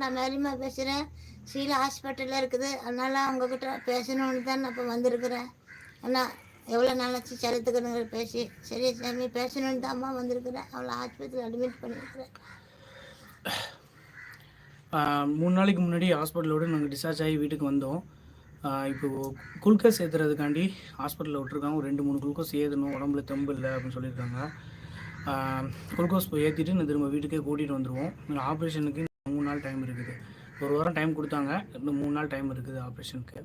நான் மேலிமா பேசுகிறேன் சீலா ஹாஸ்பிட்டலில் இருக்குது. அதனால் உங்ககிட்ட பேசணும்னு தான் நான் இப்போ வந்திருக்கிறேன். அண்ணா எவ்வளோ நாளாச்சு செலுத்துக்கணுங்கிற பேசி? சரி சாமி பேசணும்னு தான் அம்மா வந்திருக்கிறேன். அவளை ஆஸ்பத்திரியில் அட்மிட் பண்ணியிருக்கிறேன் மூணு நாளைக்கு முன்னாடி ஹாஸ்பிட்டலோடு நாங்கள் டிஸ்சார்ஜ் ஆகி வீட்டுக்கு வந்தோம். இப்போ குளுக்கோஸ் ஏற்றுறதுக்காண்டி ஹாஸ்பிட்டலில் விட்ருக்காங்க ஒரு ரெண்டு மூணு குளுக்கோஸ் ஏற்றணும் உடம்புல தெம்பு இல்லை அப்படின்னு சொல்லியிருக்காங்க. குளுக்கோஸ் போய் ஏற்றிட்டு நான் திரும்ப வீட்டுக்கே கூட்டிகிட்டு வந்துடுவோம் ஆப்ரேஷனுக்கு மூணு நாள் டைம் இருக்குது. ஒரு வாரம் டைம் கொடுத்தாங்க. இன்னும் மூணு நாள் டைம் இருக்குது ஆப்ரேஷனுக்கு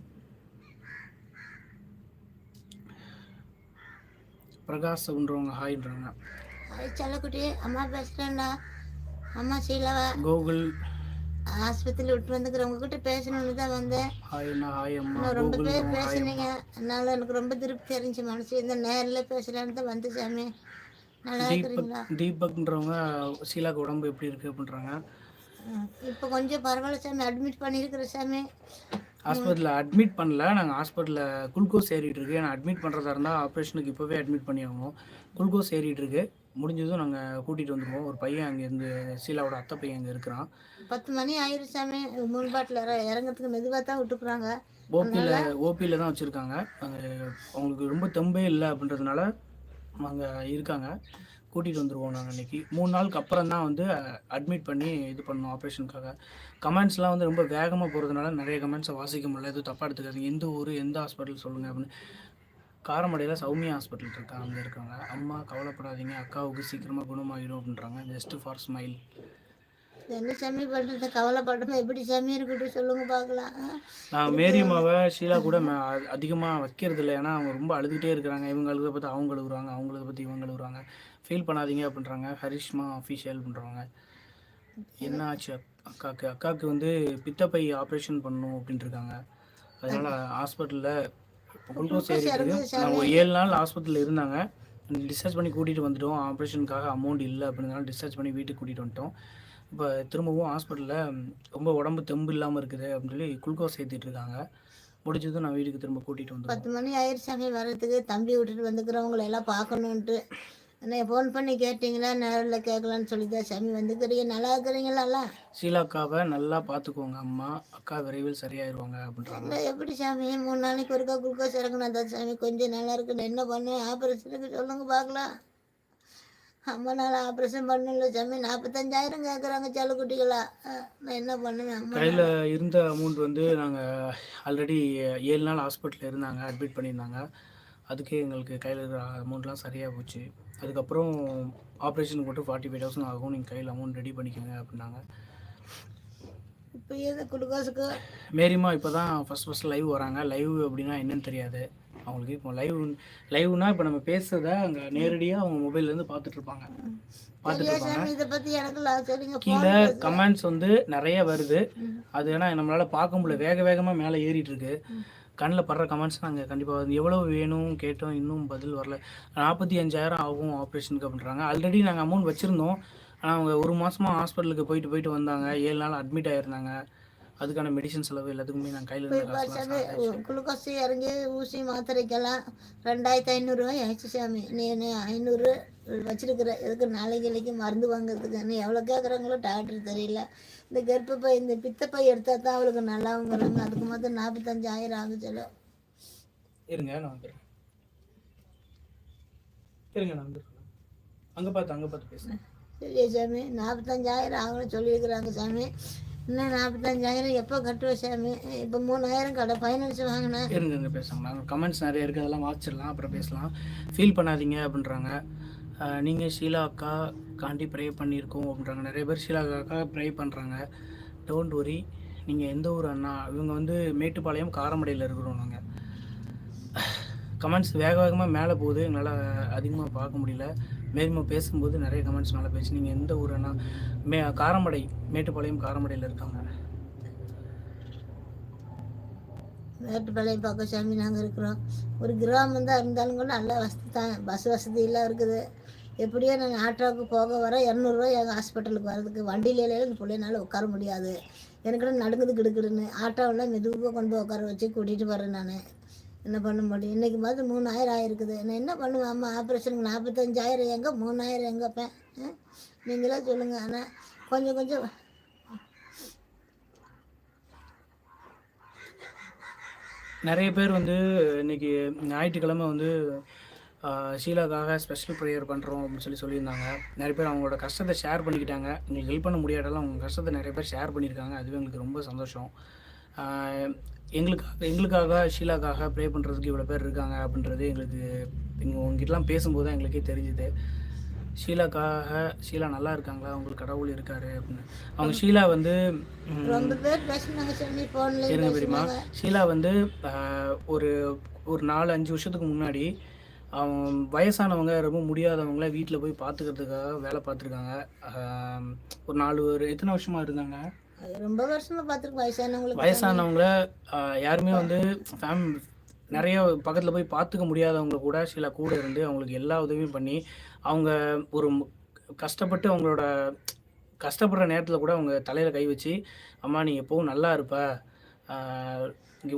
பிரகாஷ் அப்படின்றவங்க ஹாய்ன்றாங்க செல்லக்குட்டி. அம்மா பேசுகிறேன்டா அம்மா சீலாவை. கோகுல். ஆஸ்பத்திரியில் விட்டு வந்துக்கிறேன். உங்ககிட்ட பேசணும்னு தான் வந்தேன். ஹாய்ண்ணா ஹாய் அம்மா. இன்னும் ரொம்ப பேர் பேசுனீங்க. அதனால எனக்கு ரொம்ப திருப்தி இருந்துச்சு மனசு. இந்த நேரில் பேசலான்னு தான் வந்து சாமி. நல்லா இருக்கிறீங்களா? தீபக்ன்றவங்க ஷீலாக்கு உடம்பு எப்படி இருக்கு அப்படின்றாங்க. இப்போ கொஞ்சம் பரவாயில்ல சாமி அட்மிட் பண்ணியிருக்கிறேன் சாமி. ஹாஸ்பிட்டலில் அட்மிட் பண்ணல. நாங்கள் ஹாஸ்பிட்டலில் குளுக்கோஸ் ஏறிட்டு இருக்கு. நான் அட்மிட் பண்ணுறதா இருந்தால் ஆப்ரேஷனுக்கு இப்போவே அட்மிட் பண்ணி ஆகணும் குளுக்கோஸ் ஏறிட்டு இருக்கு. முடிஞ்சதும் நாங்கள் கூட்டிகிட்டு வந்துடுவோம் ஒரு பையன் அங்கேருந்து ஷீலாவோட அத்தை பையன் அங்கே இருக்கிறான். பத்து மணி ஆயிரும் சாமி. மூணு பாட்டில் இறங்கிறதுக்கு மெதுவாக தான் விட்டுக்குறாங்க ஓபியில் ஓபியில் தான் வச்சுருக்காங்க. அங்கே அவங்களுக்கு ரொம்ப தெம்பே இல்லை அப்படின்றதுனால அங்கே இருக்காங்க. கூட்டிகிட்டு வந்துடுவோம் நாங்கள் அன்றைக்கி மூணு நாளுக்கு அப்புறம் தான் வந்து அட்மிட் பண்ணி இது பண்ணோம் ஆப்ரேஷனுக்காக கமெண்ட்ஸ்லாம் வந்து ரொம்ப வேகமாக போகிறதுனால நிறைய கமெண்ட்ஸை வாசிக்க முடியல. எதுவும் தப்பாக எடுத்துக்காதீங்க. எந்த ஊர் எந்த ஹாஸ்பிட்டல் சொல்லுங்கள் அப்படின்னு. காரமடையில் சௌமியா ஹாஸ்பிட்டல் இருக்கா? அங்கே இருக்காங்க. அம்மா கவலைப்படாதீங்க. அக்காவுக்கு சீக்கிரமாக குணமாகிடும் அப்படின்றாங்க. ஜஸ்ட் ஃபார் ஸ்மைல் என்ன சாமி பண்ணுறது கவலைப்படாம எப்படி சாமி இருக்கட்டும் சொல்லுங்க பார்க்கலாம்? நான் மேரியம்மாவை ஷீலா கூட அதிகமாக வைக்கிறது இல்லை ஏன்னா அவங்க ரொம்ப அழுதுகிட்டே இருக்கிறாங்க. இவங்க அழுகிறத பற்றி அவங்க அழுகுறாங்க அவங்கள பற்றி இவங்க அழுகுறாங்க. ஃபீல் பண்ணாதீங்க அப்படின்றாங்க. ஹரிஷ்மா அஃபிஷியல் பண்ணுறாங்க என்ன ஆச்சு அக்- அக்காவுக்கு அக்காவுக்கு வந்து பித்தப்பை ஆப்ரேஷன் பண்ணணும் அப்படின்ட்டு இருக்காங்க அதனால் ஹாஸ்பிட்டலில் குளுக்கோஸ் ஏறி இருக்கு நான் ஒரு ஏழு நாள் ஹாஸ்பிட்டலில் இருந்தாங்க. டிஸ்சார்ஜ் பண்ணி கூட்டிகிட்டு வந்துட்டோம். ஆப்ரேஷனுக்காக அமௌண்ட் இல்லை அப்படின்றனால டிஸ்சார்ஜ் பண்ணி வீட்டுக்கு கூட்டிகிட்டு வந்துட்டோம். இப்போ திரும்பவும் ஹாஸ்பிட்டலில் ரொம்ப உடம்பு தெம்பு இல்லாமல் இருக்குது அப்படின்னு சொல்லி குளுக்கோஸ் ஏற்றிட்டு இருக்காங்க. முடிஞ்சதும் நான் வீட்டுக்கு திரும்ப கூட்டிகிட்டு வந்துடுவோம் பத்து மணி ஆயிரும் சாமி வர்றதுக்கு. தம்பி விட்டுட்டு வந்துக்கிறவங்களை எல்லாம் பார்க்கணுன்ட்டு என்ன ஃபோன் பண்ணி கேட்டிங்களா? நேரில் கேட்கலான்னு சொல்லி தான் சாமி வந்துக்கிறீங்க. நல்லா இருக்கிறீங்களா ஷீலாக்காவை நல்லா பார்த்துக்கோங்க அம்மா. அக்கா விரைவில் சரியாயிருவாங்க அப்படின்றாங்க. எப்படி சாமி? மூணு நாளைக்கு ஒருக்கா குளுக்கோஸ் இறக்கணும் தான் சாமி கொஞ்சம் நல்லா இருக்குன்னு. என்ன பண்ணுவேன் ஆப்ரேஷனுக்கு சொல்லுங்க பார்க்கலாம். அம்மா நாள் ஆப்ரேஷன் பண்ணல சாமி. நாற்பத்தஞ்சாயிரம் கேட்குறாங்க செல்லக்குட்டிகளா அஹ், நான் என்ன பண்ணுவேன்? கையில் இருந்த அமௌண்ட் வந்து நாங்கள் ஆல்ரெடி ஏழு நாள் ஹாஸ்பிட்டலில் இருந்தாங்க அட்மிட் பண்ணியிருந்தாங்க. அதுக்கே எங்களுக்கு கையில் இருக்கிற அமௌண்ட்லாம் சரியாக போச்சு. அதுக்கப்புறம் ஆப்ரேஷனுக்கு மட்டும் ஃபார்ட்டி ஃபைவ் தௌசண்ட் ஆகும். நீங்கள் கையில் அமௌண்ட் ரெடி பண்ணிக்கோங்க அப்படின்னாங்க. இப்போ எது குளுக்கோஸுக்கு மேரிமா இப்போ தான் ஃபஸ்ட் ஃபஸ்ட் லைவ் வராங்க. லைவ் அப்படின்னா என்னன்னு தெரியாது. அவங்களுக்கு இப்போ லைவ் லைவ்னா இப்போ நம்ம பேசுறத அங்கே நேரடியாக அவங்க மொபைல்லேருந்து லா- சரிங்க கீழே கமெண்ட்ஸ் வந்து நிறைய வருது. அது ஏன்னா நம்மளால் பார்க்க முடியல. வேக வேகமாக மேலே ஏறிட்டு இருக்கு. கண்ணில் படுற கமெண்ட்ஸ் நாங்கள் கண்டிப்பாக எவ்வளோ வேணும் கேட்டோம் இன்னும் பதில் வரல. நாற்பத்தி அஞ்சாயிரம் ஆகும் ஆப்ரேஷனுக்கு அப்படின்றாங்க. ஆல்ரெடி நாங்கள் அமௌண்ட் வச்சுருந்தோம். ஆனால் அவங்க ஒரு மாதமாக ஹாஸ்பிட்டலுக்கு போயிட்டு போயிட்டு வந்தாங்க. ஏழு நாள் அட்மிட் ஆயிருந்தாங்க. அதுக்கான மெடிசன் செலவு எல்லாத்துக்குமே நாங்கள் கையில் இருந்த. குளுக்கோஸ் இறங்கி ஊசி மாத்திரைக்கெல்லாம் ரெண்டாயிரத்தி ஐநூறுரூவா ஆயிடுச்சு சாமி. நீ நீ ஐநூறு வச்சிருக்கிற எதுக்கு நாளைக்கு மருந்து வாங்குறதுக்கு? நீ எவ்வளோ கேட்குறாங்களோ டாக்டர் தெரியல. இந்த கர்ப்பப்பை இந்த பித்தப்பை எடுத்தால் தான் அவளுக்கு நல்லாவுங்கிறாங்க. அதுக்கு மொத்தம் நாற்பத்தஞ்சாயிரம் ஆகும் செலவு. இருங்க நான் வந்துடுறேன். இருங்க நான் வந்துடுறேன். அங்கே பார்த்து அங்கே பார்த்து பேசுகிறேன் சரியா சாமி? நாற்பத்தஞ்சாயிரம் ஆகும்னு சொல்லியிருக்கிறாங்க சாமி. இன்னும் நாற்பத்தஞ்சாயிரம் எப்போ கட்டுவேன் சாமி? இப்போ மூணாயிரம் கடை ஃபைனான்ஸ் வாங்கினேன் இருங்க இருங்க பேசுங்க நாங்கள் கமெண்ட்ஸ் நிறைய இருக்குது அதெல்லாம் வாசிச்சிடலாம் அப்புறம் பேசலாம். ஃபீல் பண்ணாதீங்க அப்படின்றாங்க. நீங்கள் ஷீலா அக்கா காண்டி ப்ரே பண்ணியிருக்கோம் அப்படின்றாங்க. நிறைய பேர் ஷீலா அக்கா ப்ரே பண்ணுறாங்க டோன்ட் ஒரி நீங்கள் எந்த ஊர் அண்ணா? இவங்க வந்து மேட்டுப்பாளையம் காரமடையில் இருக்கிறோம் நாங்கள் கமெண்ட்ஸ் வேக வேகமாக மேலே போகுது. எங்களால் அதிகமாக பார்க்க முடியல. மேலும் பேசும்போது நிறைய கமெண்ட்ஸ் நல்லா பேசி நீங்கள் எந்த ஊர் மே காரமடை மேட்டுப்பாளையம் காரமடையில் இருக்காங்க மேட்டுப்பாளையம் பக்கம் சாமி நாங்கள் இருக்கிறோம். ஒரு கிராமம் தான் இருந்தாலும் கூட நல்ல வசதி தான். பஸ் வசதியெல்லாம் இருக்குது. எப்படியோ நாங்கள் ஆட்டோவுக்கு போக வர இரநூறுவா எங்கள் ஹாஸ்பிட்டலுக்கு வர்றதுக்கு வண்டியில இந்த பிள்ளைனால உட்கார முடியாது. எனக்கு நடுங்குது கிடுக்குதுன்னு ஆட்டோவெல்லாம் மெதுவாக கொண்டு போய் உட்கார வச்சு கூட்டிகிட்டு வரேன் நான். என்ன பண்ண முடியும்? இன்றைக்கி மாதிரி மூணாயிரம் ஆயிருக்குது. நான் என்ன பண்ணுவேன்? அம்மா ஆப்ரேஷனுக்கு நாற்பத்தஞ்சாயிரம் எங்கே? மூணாயிரம் எங்கேப்பேன் நீங்களே சொல்லுங்கள் ஆனால் கொஞ்சம் கொஞ்சம். நிறைய பேர் வந்து இன்னைக்கு ஞாயிற்றுக்கிழமை வந்து ஷீலாக்காக ஸ்பெஷல் ப்ரேயர் பண்ணுறோம் அப்படின்னு சொல்லி சொல்லியிருந்தாங்க. நிறைய பேர் அவங்களோட கஷ்டத்தை ஷேர் பண்ணிக்கிட்டாங்க. எங்களுக்கு ஹெல்ப் பண்ண முடியாதாலும் அவங்க கஷ்டத்தை நிறைய பேர் ஷேர் பண்ணியிருக்காங்க. அதுவே எங்களுக்கு ரொம்ப சந்தோஷம். எங்களுக்காக எங்களுக்காக ஷீலாக்காக ப்ரே பண்ணுறதுக்கு இவ்வளோ பேர் இருக்காங்க அப்படின்றது எங்களுக்கு எங்கள் உங்ககிட்டலாம் பேசும்போது தான் எங்களுக்கே தெரிஞ்சுது. ஷீலாக்காக ஷீலா நல்லா இருக்காங்களா? அவங்களுக்கு கடவுள் இருக்காரு அப்படின்னு. அவங்க ஷீலா வந்து இருங்க பெரியமா ஷீலா வந்து ஒரு ஒரு நாலு அஞ்சு வருஷத்துக்கு முன்னாடி அவன் வயசானவங்க ரொம்ப முடியாதவங்கள வீட்டில் போய் பார்த்துக்கிறதுக்காக வேலை பார்த்துருக்காங்க. ஒரு நாலு ஒரு எத்தனை வருஷமா இருந்தாங்க? ரொம்ப வருஷமா பார்த்துருக்கு வயசானவங்களுக்கு வயசானவங்கள யாருமே வந்து ஃபேம் நிறைய பக்கத்தில் போய் பார்த்துக்க முடியாதவங்க கூட சில கூட இருந்து அவங்களுக்கு எல்லா உதவியும் பண்ணி அவங்க ஒரு கஷ்டப்பட்டு அவங்களோட கஷ்டப்படுற நேரத்தில் கூட அவங்க தலையில் கை வச்சு அம்மா நீ எப்போவும் நல்லா இருப்ப.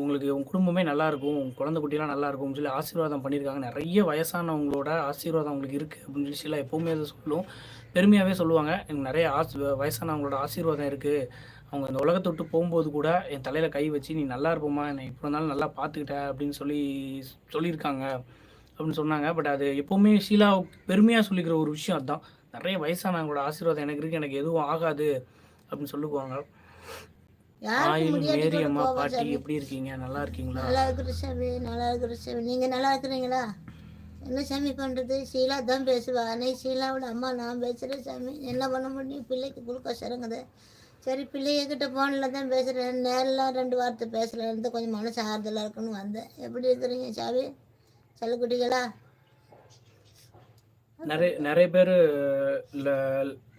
உங்களுக்கு உங்கள் குடும்பமே நல்லா இருக்கும் உங்கள் குழந்தை குட்டிலாம் நல்லா இருக்கும்னு சொல்லி ஆசீர்வாதம் பண்ணியிருக்காங்க. நிறைய வயசானவங்களோட ஆசீர்வாதம் அவங்களுக்கு இருக்குது அப்படின்னு சொல்லி சில எப்போவுமே அதை சொல்லும். பெருமையாகவே சொல்லுவாங்க. எனக்கு நிறைய ஆஸ் வயசானவங்களோட ஆசீர்வாதம் இருக்குது அவங்க இந்த உலகத்தை விட்டு போகும்போது கூட என் தலையில் கை வச்சு நீ நல்லா இருப்போமா என்னை இப்போ இருந்தாலும் நல்லா பார்த்துக்கிட்ட அப்படின்னு சொல்லி சொல்லியிருக்காங்க அப்படின்னு சொன்னாங்க. பட் அது எப்போவுமே ஷீலா பெருமையாக சொல்லிக்கிற ஒரு விஷயம் அதுதான். நிறைய வயசானவங்களோட ஆசீர்வாதம் எனக்கு இருக்குது எனக்கு எதுவும் ஆகாது அப்படின்னு சொல்லுவாங்க. ஆயில் மேரி அம்மா பாட்டி எப்படி இருக்கீங்க? நல்லா இருக்கீங்களா? நல்லா இருக்கிற சாமி. நல்லா இருக்கிற சாமி. நீங்கள் நல்லா இருக்கிறீங்களா? என்ன சாமி பண்ணுறது ஷீலா தான் பேசுவா. அன்னைக்கு ஷீலாவோட அம்மா நான் பேசுகிறேன் சாமி. என்ன பண்ண முடியும்? பிள்ளைக்கு குளுக்கோஸ் இறங்குது சரி பிள்ளைகிட்ட ஃபோனில் தான் பேசுகிறேன் நேரில் ரெண்டு வார்த்தை பேசலாம் கொஞ்சம் மனசு ஆறுதலாக இருக்குன்னு வந்தேன். எப்படி இருக்கிறீங்க சாமி? சலுக்குட்டிகளா நிறைய நிறைய பேர்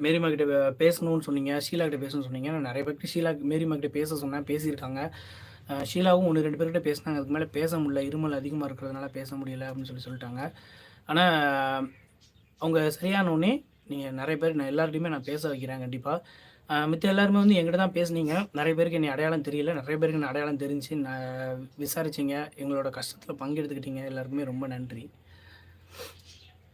மேரிமா கிட்ட பேசணும்னு சொன்னீங்க. ஷீலா கிட்ட பேசணும்னு சொன்னீங்க. நான் நிறைய பேர் ஷீலா மேரிமா கிட்ட பேச சொன்னேன். பேசியிருக்காங்க. ஷீலாவும் ஒன்று ரெண்டு பேர்கிட்ட பேசினாங்க. அதுக்கு மேலே பேச முடியல. இருமல் அதிகமாக இருக்கிறதுனால பேச முடியல அப்படின்னு சொல்லி சொல்லிட்டாங்க. ஆனால் அவங்க சரியானோடனே நீங்கள் நிறைய பேர் நான் எல்லார்ட்டையுமே நான் பேச வைக்கிறேன் கண்டிப்பாக மித்த எல்லாருமே வந்து எங்கிட்ட தான் பேசுனீங்க. நிறைய பேருக்கு என்னை அடையாளம் தெரியல. நிறைய பேருக்கு என்ன அடையாளம் தெரிஞ்சு நான் விசாரிச்சிங்க. எங்களோட கஷ்டத்தில் பங்கெடுத்துக்கிட்டீங்க. எல்லாருக்குமே ரொம்ப நன்றி.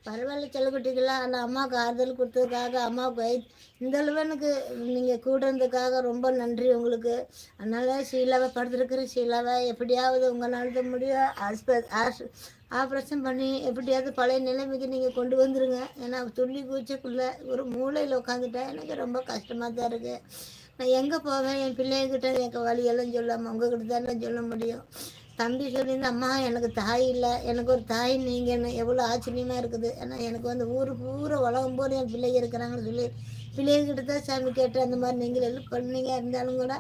பரவாயில்ல செல்லக்குட்டிகளா. அந்த அம்மாவுக்கு ஆறுதல் கொடுத்ததுக்காக அம்மாவுக்கு வயி இந்த அளவு எனக்கு நீங்கள் கூட இருந்ததுக்காக ரொம்ப நன்றி உங்களுக்கு. அதனால் ஷீலாவை படுத்துருக்குற ஷீலாவை எப்படியாவது உங்களால் தான் முடியும் ஆஸ்ப ஆஸ் ஆப்ரேஷன் பண்ணி எப்படியாவது பழைய நிலைமைக்கு நீங்கள் கொண்டு வந்துருங்க. ஏன்னா துள்ளி கூச்சக்குள்ளே ஒரு மூலையில் உட்காந்துட்டேன் எனக்கு ரொம்ப கஷ்டமாக தான் இருக்குது நான் எங்கே போவேன்? என் பிள்ளைகிட்ட எனக்கு வழியெல்லாம் சொல்லாமல் உங்ககிட்ட தானே சொல்ல முடியும். தம்பி சொல்லியிருந்த அம்மா எனக்கு தாய் இல்லை. எனக்கு ஒரு தாய் நீங்கள் என்ன எவ்வளோ ஆச்சரியமாக இருக்குது. ஏன்னா எனக்கு வந்து ஊர் பூரா உலகம் பூரா என் பிள்ளைங்க இருக்கிறாங்கன்னு சொல்லி பிள்ளைகிட்ட தான் சாமி கேட்டு அந்த மாதிரி நீங்கள் எல்லாம் பண்ணீங்க. இருந்தாலும் கூட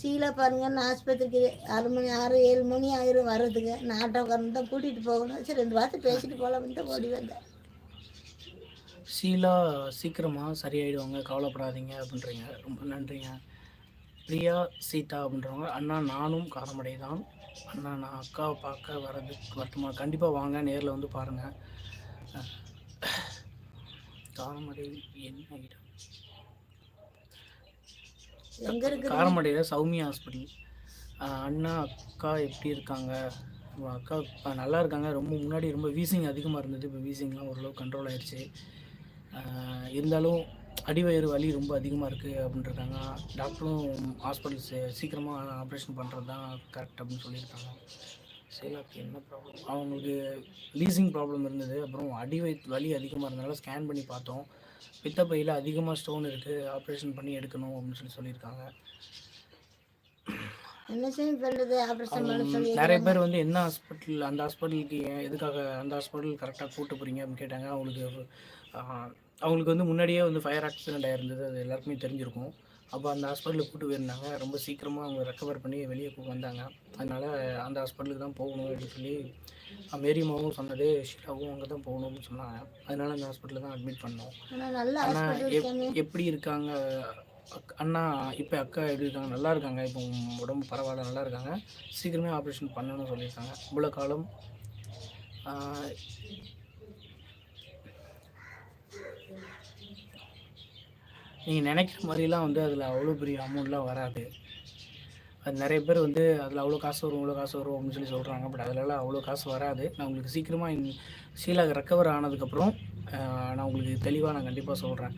சீலா பாருங்கன்னு ஆஸ்பத்திரிக்கு ஆறு மணி ஆறு ஏழு மணி ஆயிரம் வர்றதுக்கு. நான் ஆட்டோக்காரன் தான் கூட்டிகிட்டு போகணும். சரி ரெண்டு வார்த்தை பேசிட்டு போகலாம்னு தான் ஓடி வந்தேன் சீலா சீக்கிரமாக சரியாயிடுவாங்க. கவலைப்படாதீங்க அப்படின்றீங்க. ரொம்ப நன்றிங்க. பிரியா சீதா அப்படின்றவங்க. அண்ணா நானும் காரமடை தான் அண்ணா நான் அக்காவை பார்க்க வரதுக்கு வரட்டுமா கண்டிப்பாக வாங்க நேரில் வந்து பாருங்கள் காரமடை என்ன இடம்? காரமடையில் சௌமியா ஹாஸ்பிட்டல். அண்ணா அக்கா எப்படி இருக்காங்க? அக்கா நல்லா இருக்காங்க. ரொம்ப முன்னாடி ரொம்ப வீசிங் அதிகமாக இருந்தது. இப்போ வீசிங்லாம் ஓரளவு கண்ட்ரோல் ஆயிடுச்சு இருந்தாலும் அடிவயிறு வலி ரொம்ப அதிகமாக இருக்குது அப்படின்ட்டுருக்காங்க டாக்டரும் ஹாஸ்பிட்டல் சீக்கிரமாக ஆப்ரேஷன் பண்ணுறது தான் கரெக்ட் அப்படின்னு சொல்லியிருக்காங்க. சீலாக்கு என்ன ப்ராப்ளம் அவங்களுக்கு லீசிங் ப்ராப்ளம் இருந்தது. அப்புறம் அடிவயிறு வலி அதிகமாக இருந்தனால ஸ்கேன் பண்ணி பார்த்தோம். பித்தப்பையில் அதிகமாக ஸ்டோன் இருக்குது ஆப்ரேஷன் பண்ணி எடுக்கணும் அப்படின்னு சொல்லி சொல்லியிருக்காங்க. நிறைய பேர் வந்து என்ன ஹாஸ்பிட்டல் அந்த ஹாஸ்பிட்டலுக்கு எதுக்காக அந்த ஹாஸ்பிட்டல் கரெக்டாக கூட்டு போகிறீங்க அப்படின்னு கேட்டாங்க. அவங்களுக்கு அவங்களுக்கு வந்து முன்னாடியே வந்து ஃபயர் ஆக்சிடென்ட் ஆயிருந்தது அது எல்லாருக்குமே தெரிஞ்சிருக்கும். அப்போ அந்த ஹாஸ்பிட்டலுக்கு கூட்டு போயிருந்தாங்க. ரொம்ப சீக்கிரமாக அவங்க ரெக்கவர் பண்ணி வெளியே வந்தாங்க. அதனால் அந்த ஹாஸ்பிட்டலுக்கு தான் போகணும் அப்படின்னு சொல்லி மேரிமாவும் சொன்னது ஷீலாவும் அங்கே தான் போகணும் அப்படின்னு சொன்னாங்க. அதனால அந்த ஹாஸ்பிட்டலில் தான் அட்மிட் பண்ணோம். ஆனால் எப்படி இருக்காங்க? அண்ணா இப்போ அக்கா எப்படி இருக்காங்க? நல்லா இருக்காங்க. இப்போ உடம்பு பரவாயில்ல நல்லா இருக்காங்க. சீக்கிரமே ஆப்ரேஷன் பண்ணணும்னு சொல்லியிருக்காங்க. இவ்வளோ காலம் நீங்கள் நினைக்கிற மாதிரிலாம் வந்து அதில் அவ்வளோ பெரிய அமௌண்ட்லாம் வராது. அது நிறைய பேர் வந்து அதில் அவ்வளோ காசு வரும் இவ்வளோ காசு வரும் அப்படின்னு சொல்லி சொல்கிறாங்க பட் அதிலலாம் அவ்வளோ காசு வராது. நான் உங்களுக்கு சீக்கிரமாக ஷீலா ரெக்கவர் ஆனதுக்கப்புறம் நான் உங்களுக்கு தெளிவாக நான் கண்டிப்பாக சொல்கிறேன்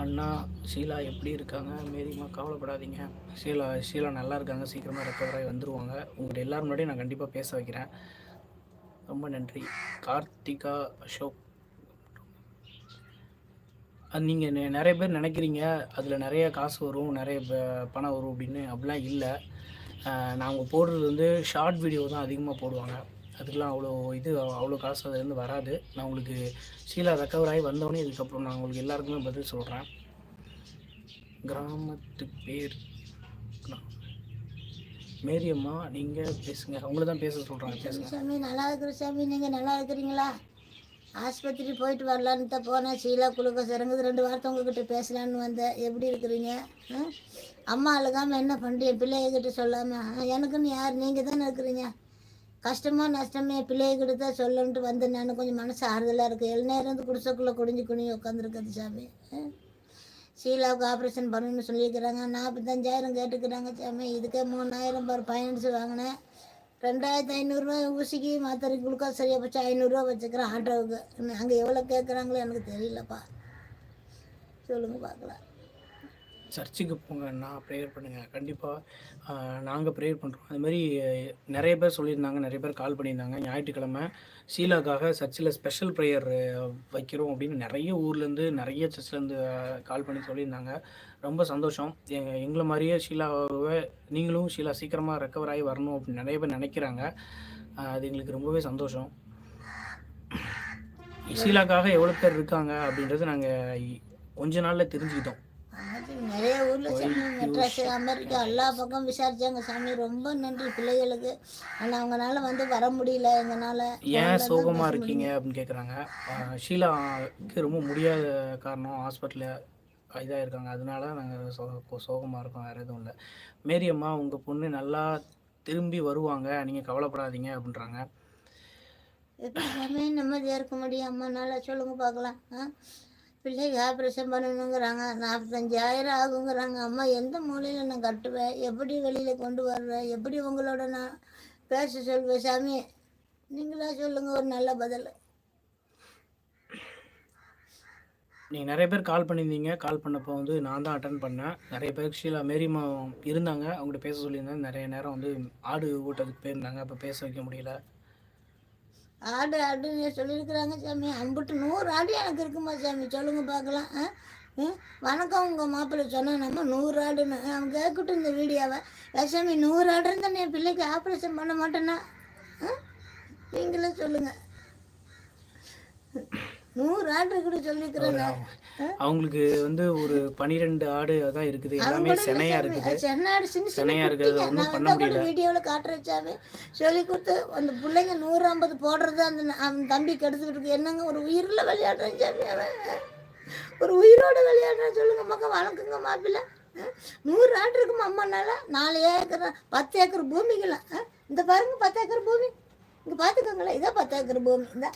அண்ணா ஷீலா எப்படி இருக்காங்க? மேரிமா கவலைப்படாதீங்க. ஷீலா ஷீலா நல்லா இருக்காங்க. சீக்கிரமாக ரெக்கவர் ஆகி வந்துடுவாங்க உங்கள்கிட்ட எல்லோரும் முன்னாடியும் நான் கண்டிப்பாக பேச வைக்கிறேன். ரொம்ப நன்றி. கார்த்திகா அசோக். அது நீங்கள் நிறைய பேர் நினைக்கிறீங்க அதில் நிறைய காசு வரும் நிறைய பணம் வரும் அப்படின்னு அப்படிலாம் இல்லை. நாங்கள் போடுறது வந்து ஷார்ட் வீடியோ தான் அதிகமாக போடுவாங்க. அதுக்கெலாம் அவ்வளோ இது அவ்வளோ காசு அதுலேருந்து வராது. நான் உங்களுக்கு ஷீலா ரெக்கவர் ஆகி வந்தோடனே இதுக்கப்புறம் நான் உங்களுக்கு எல்லாருக்குமே பதில் சொல்கிறேன் கிராமத்து பேர் மேரியம்மா நீங்கள் பேசுங்க. அவங்கள தான் பேச சொல்கிறாங்க பேசுங்க. சாமி நல்லா இருக்கிற சாமி நீங்கள் நல்லா இருக்கிறீங்களா? ஆஸ்பத்திரி போயிட்டு வரலான்னு தான் போனேன். ஷீலா குழுக்க இறங்குது ரெண்டு வாரத்தை உங்ககிட்ட பேசலான்னு வந்தேன். எப்படி இருக்கிறீங்க? அம்மா அழுகாமல் என்ன பண்ணுறீங்க பிள்ளைகிட்ட சொல்லாமல் எனக்குன்னு யார்? நீங்கள் தானே இருக்கிறீங்க. கஷ்டமோ நஷ்டமே பிள்ளைகிட்ட தான் சொல்லணுன்ட்டு வந்தேன் நான். கொஞ்சம் மனசு ஆறுதலாக இருக்குது எல் நேரம் இருந்து குடிசைக்குள்ளே குடிஞ்சு குனிஞ்சு உட்காந்துருக்குது சாமி. ஷீலாவுக்கு ஆப்ரேஷன் பண்ணணும்னு சொல்லியிருக்கிறாங்க. நாற்பத்தஞ்சாயிரம் கேட்டுக்கிறாங்க சாமி. இதுக்கே மூணாயிரம் பார் பயணிச்சு வாங்கினேன். ரெண்டாயிரத்து ஐநூறுரூவா ஊசிக்கு மாத்திரை குளுக்கோஸ் சரியாக போச்சு ஐநூறுரூவா வச்சுக்கிறேன் ஆட்டோவுக்கு. அங்கே எவ்வளோ கேட்குறாங்களோ எனக்கு தெரியலப்பா. சொல்லுங்கள் பார்க்கலாம். சர்ச்சுக்கு போங்க நான் ப்ரேயர் பண்ணுங்கள் கண்டிப்பாக நாங்கள் ப்ரேயர் பண்ணுறோம் அது மாதிரி நிறைய பேர் சொல்லியிருந்தாங்க நிறைய பேர் கால் பண்ணியிருந்தாங்க. ஞாயிற்றுக்கிழமை சீலாக்காக சர்ச்சில் ஸ்பெஷல் ப்ரேயர் வைக்கிறோம் அப்படின்னு நிறைய ஊர்லேருந்து நிறைய சர்ச்லேருந்து கால் பண்ணி சொல்லியிருந்தாங்க. ரொம்ப சந்தோஷம். எங்களை மாதிரியே ஷீலாவை நீங்களும் ஷீலா சீக்கிரமாக ரெக்கவர் ஆகி வரணும் அப்படின்னு நிறைய பேர் நினைக்கிறாங்க. அது எங்களுக்கு ரொம்பவே சந்தோஷம். ஷீலாக்காக எவ்வளோ பேர் இருக்காங்க அப்படின்றது நாங்கள் கொஞ்ச நாளில் தெரிஞ்சுக்கிட்டோம். ஊரில் சாமி மெட்ராஸ் அமெரிக்கா எல்லா பக்கம் விசாரிச்சாங்க சாமி ரொம்ப நன்றி பிள்ளைகளுக்கு. ஆனால் அவங்களால வந்து வர முடியல எங்களால் ஏன் சோகமாக இருக்கீங்க? அப்படின்னு கேட்குறாங்க ஷீலாவுக்கு ரொம்ப முடியாத காரணம் ஹாஸ்பிட்டலில் இதாக இருக்காங்க அதனால நாங்கள் சோ சோகமாக இருக்கோம். வேறு எதுவும் இல்லை. மேரியம்மா உங்கள் பொண்ணு நல்லா திரும்பி வருவாங்க. நீங்கள் கவலைப்படாதீங்க அப்படின்றாங்க. எப்படி நிம்மதியாக இருக்க முடியும். அம்மானால சொல்லுங்க பார்க்கலாம். ஆ? பிள்ளைக்கு ஆப்ரேஷன் பண்ணணுங்கிறாங்க. நாற்பத்தஞ்சாயிரம் ஆகுங்கிறாங்க. அம்மா எந்த மூலையில் நான் கட்டுவேன் எப்படி வெளியில் கொண்டு வர்றேன் எப்படி உங்களோட நான் பேச சொல்வேன் சாமி? நீங்களா சொல்லுங்கள் ஒரு நல்ல பதில். நீங்கள் நிறைய பேர் கால் பண்ணியிருந்தீங்க. கால் பண்ணப்போ வந்து நான் தான் அட்டன் பண்ணேன். நிறைய பேர் ஷீலா மேரிமா இருந்தாங்க. அவங்கள்ட்ட பேச சொல்லியிருந்தேன். நிறைய நேரம் வந்து ஆடு ஓட்டத்துக்கு போயிருந்தாங்க. அப்போ பேச வைக்க முடியல. ஆடு ஆடுன்னு சொல்லியிருக்கிறாங்க சாமி. அன்புட்டு நூறு ஆடு எனக்கு இருக்குமா சாமி? சொல்லுங்கள் பார்க்கலாம். ஆ? ம், வணக்கம் உங்கள் மாப்பிள்ளை சொன்னால் நம்ம நூறு ஆடுன்னு. அவன் கேட்கட்டும் இந்த வீடியோவை. "ஏ சாமி நூறு ஆடுன்னு இருந்தால் என் பிள்ளைக்கு ஆப்ரேஷன் பண்ண மாட்டேன்னா? ஆ? நீங்களே சொல்லுங்கள் நூறு ஆடு கூட சொல்லியிருக்கிறேங்க. அவங்களுக்கு வந்து ஒரு பனிரெண்டு ஆடு தான் இருக்குது. எல்லாமே செனையாக இருக்குது. சென்னையா இருக்குது, நான் பண்ண முடியல. வீடியோவில் காட்டுறேன் சாமி சொல்லி கொடுத்து அந்த பிள்ளைங்க நூறு ஐம்பது போடுறது அந்த அவன் தம்பிக்கு எடுத்துக்கிட்டு இருக்கு. என்னங்க ஒரு உயிரில் விளையாடுறேன் சாமி அவன் ஒரு உயிரோட விளையாடுறேன் சொல்லுங்க மக்கள் வணக்கங்க மாப்பிள்ளை? நூறு ஆடு இருக்குமா அம்மானால? நாலு ஏக்கர் பத்து ஏக்கர் ஆ? இந்த பாருங்க பத்து ஏக்கர் பூமி. இங்கே பார்த்துக்கோங்களேன் இதான் பத்து ஏக்கர் பூமி. இந்த.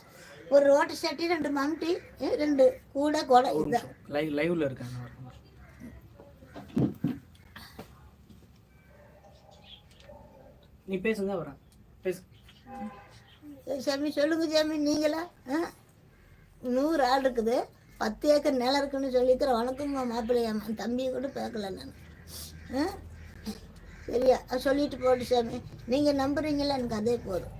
ஒரு ரோட்டை சட்டி ரெண்டு மம்டி ரெண்டு கூடை கொடை இதுதான். லைவ் லைவ்ல இருக்காங்க. நீ பேசுங்க வரேன் பேசு. சாமி சொல்லுங்க சாமி நீங்களா? நூறு ஆள் இருக்குது. பத்து ஏக்கர் நிலம் இருக்குன்னு சொல்லிக்கிறேன் வணக்கங்க மாப்பிள்ளையாம்மா தம்பியை கூட பார்க்கல நான்? சரியா? சொல்லிட்டு போட்டு சாமி. நீங்கள் நம்புறீங்களா? எனக்கு அதே போதும்.